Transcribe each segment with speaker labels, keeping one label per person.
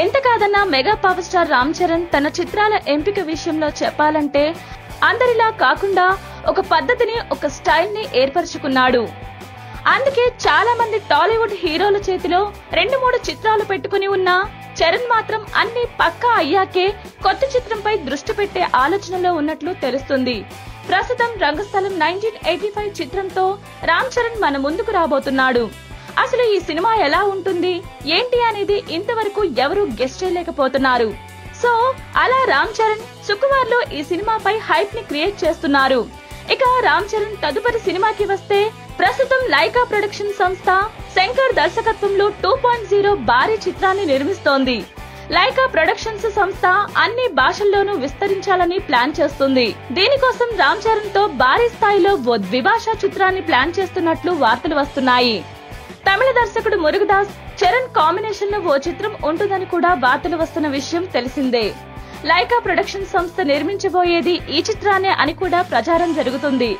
Speaker 1: ఎంత కాదన్నా mega power star Ram Charan తన చిత్రాల ఎంపిక విషయంలో చెప్పాలంటే అందరిలా కాకుండా ఒక పద్ధతిని ఒక స్టైల్ని ఏర్పరచుకున్నాడు. అందుకే చాలా మంది టాలీవుడ్ హీరోల చేతిలో రెండు మూడు చిత్రాలు పెట్టుకుని ఉన్నా చరణ్ మాత్రం అన్ని పక్కా అయ్యాకే కొత్త చిత్రంపై దృష్టి పెట్టే ఆలోచనలో ఉన్నట్లు తెలుస్తుంది. ప్రస్తుతం రంగస్థలం నైన్టీన్ ఎయిటీ ఫైవ్ చిత్రంతో రామ్ చరణ్ మన ముందుకు రాబోతున్నాడు. అసలు ఈ సినిమా ఎలా ఉంటుంది? ఏంటి అనేది ఇంతవరకు ఎవరూ గెస్ట్ చేయలేకపోతున్నారు. సో అలా రామ్ చరణ్ శుక్రవార్లో ఈ సినిమాపై హైప్ని క్రియేట్ చేస్తున్నారు. ఇక రామ్ చరణ్ తదుపరి సినిమాకి వస్తే ప్రస్తుతం లైకా ప్రొడక్షన్ సంస్థ శంకర్ దర్శకత్వంలో టూ పాయింట్ జీరో భారీ చిత్రాన్ని నిర్మిస్తోంది. లైకా ప్రొడక్షన్స్ సంస్థ అన్ని భాషల్లోనూ విస్తరించాలని ప్లాన్ చేస్తుంది. దీనికోసం రామ్ చరణ్తో భారీ స్థాయిలో ఓ ద్విభాషా చిత్రాన్ని ప్లాన్ చేస్తున్నట్లు వార్తలు వస్తున్నాయి. తమిళ దర్శకుడు మురుగదాస్ చరణ్ కాంబినేషన్లో ఓ చిత్రం ఉంటుందని కూడా వార్తలు వస్తున్న విషయం తెలిసిందే. లైకా ప్రొడక్షన్ సంస్థ నిర్మించబోయేది ఈ చిత్రాన్నే అని కూడా ప్రచారం జరుగుతుంది.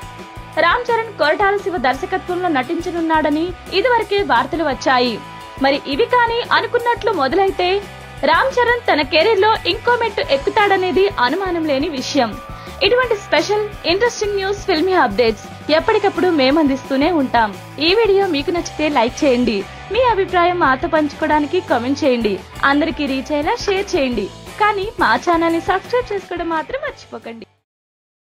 Speaker 1: రామ్ చరణ్ కొరటాల శివ దర్శకత్వంలో నటించనున్నాడని ఇదివరకే వార్తలు వచ్చాయి. మరి ఇవి కానీ అనుకున్నట్లు మొదలైతే రామ్ చరణ్ తన కెరీర్లో ఇంకో మెట్టు ఎక్కుతాడనేది అనుమానం లేని విషయం. ఇటువంటి special interesting news filmy updates ఎప్పటికప్పుడు మేము అందిస్తూనే ఉంటాం. ఈ వీడియో మీకు నచ్చితే లైక్ చేయండి. మీ అభిప్రాయం మాతో పంచుకోవడానికి కామెంట్ చేయండి. అందరికీ రీచ్ అయ్యేలా షేర్ చేయండి. కానీ మా ఛానల్ని సబ్స్క్రైబ్ చేసుకోవడం మాత్రం మర్చిపోకండి.